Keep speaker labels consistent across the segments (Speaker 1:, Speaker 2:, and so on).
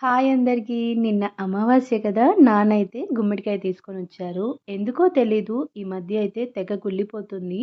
Speaker 1: Hi అందరికీ. నిన్న అమావాస్య కదా! నాన్నయితే గుమ్మడికాయ తీసుకొని వచ్చారు ఎందుకో తెలీదు ఈ మధ్య అయితే తెగ కుళ్ళిపోతుంది.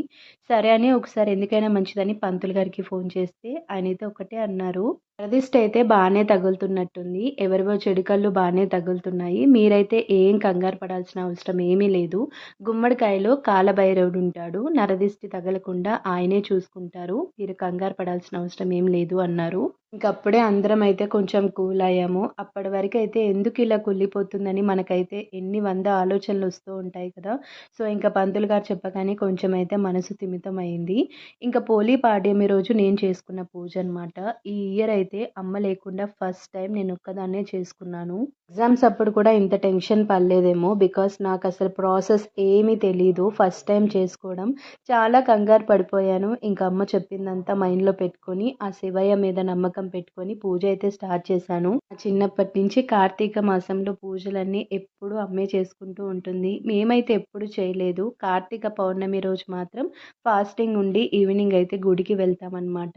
Speaker 1: సరే అని ఒకసారి ఎందుకైనా మంచిదని పంతులు గారికి ఫోన్ చేస్తే ఆయనైతే ఒకటే అన్నారు. "నరదిష్టి అయితే బాగానే తగులుతున్నట్టుంది. ఎవరివో చెడు కళ్ళు తగులుతున్నాయి. మీరైతే ఏం కంగారు పడాల్సిన అవసరం ఏమీ లేదు. గుమ్మడికాయలో కాలభైరవుడు ఉంటాడు నరదిష్టి తగలకుండా ఆయనే చూసుకుంటారు. మీరు కంగారు పడాల్సిన అవసరం ఏం లేదు" అన్నారు. ఇంకప్పుడే అందరం అయితే కొంచెం కూల్ అయ్యాము. అప్పటి వరకు అయితే ఎందుకు ఇలా కుళ్ళిపోతుందని మనకైతే ఎన్ని వంద ఆలోచనలు వస్తూ ఉంటాయి కదా! సో, ఇంకా పంతులు గారు చెప్పగానే కొంచెం అయితే మనసు తిమితం అయింది. ఇంకా పోలీ పాడ్యమి రోజు నేను చేసుకున్న పూజ అనమాట. ఈ ఇయర్ అయితే అమ్మ లేకుండా ఫస్ట్ టైం నేను ఒక్కదాన్నే చేసుకున్నాను. ఎగ్జామ్స్ అప్పుడు కూడా ఇంత టెన్షన్ పడలేదేమో బికాస్ నాకు అసలు ప్రాసెస్ ఏమీ తెలీదు. ఫస్ట్ టైం చేసుకోవడం. చాలా కంగారు పడిపోయాను. ఇంకా అమ్మ చెప్పిందంతా మైండ్‌లో పెట్టుకొని ఆ శివయ్య మీద నమ్మకం పెట్టుకొని పూజ అయితే స్టార్ట్ చేశాను. చిన్నప్పటి నుంచి కార్తీక మాసంలో పూజలన్నీ ఎప్పుడూ అమ్మే చేసుకుంటూ ఉంటుంది. మేమైతే ఎప్పుడు చేయలేదు. కార్తీక పౌర్ణమి రోజు మాత్రం ఫాస్టింగ్ ఉండి ఈవినింగ్ అయితే గుడికి వెళ్తామనమాట.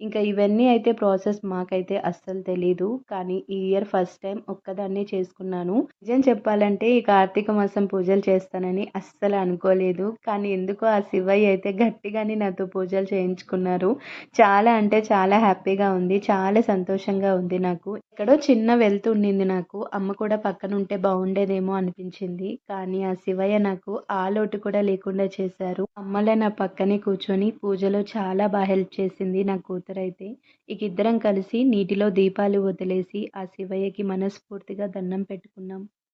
Speaker 1: ఇంకా ఇవన్నీ అయితే ప్రాసెస్ మాకైతే అస్సలు తెలీదు. కానీ ఈ ఇయర్ ఫస్ట్ టైం ఒక్కదాన్నే చేసుకున్నాను. నిజం చెప్పాలంటే ఈ కార్తీక మాసం పూజలు చేస్తానని అస్సలు అనుకోలేదు. కానీ ఎందుకో ఆ శివయ్య అయితే గట్టిగానే నాతో పూజలు చేయించుకున్నారు. చాలా అంటే చాలా హ్యాపీగా ఉంది. చాలా సంతోషంగా ఉంది నాకు. ఎక్కడో చిన్న వెళ్తుండింది ఉండింది నాకు. అమ్మ కూడా పక్కన ఉంటే బాగుండే బావుండేదేమో అనిపించింది. కానీ ఆ శివయ్య నాకు ఆ లోటు కూడా లేకుండా చేశారు. అమ్మలే నా పక్కనే కూర్చొని పూజలో చాలా బాగా హెల్ప్ చేసింది నా కూతురైతే. ఇక ఇద్దరం కలిసి నీటిలో దీపాలు వదిలేసి ఆ శివయ్యకి మనస్ఫూర్తిగా దండం పెట్టుకున్నాం.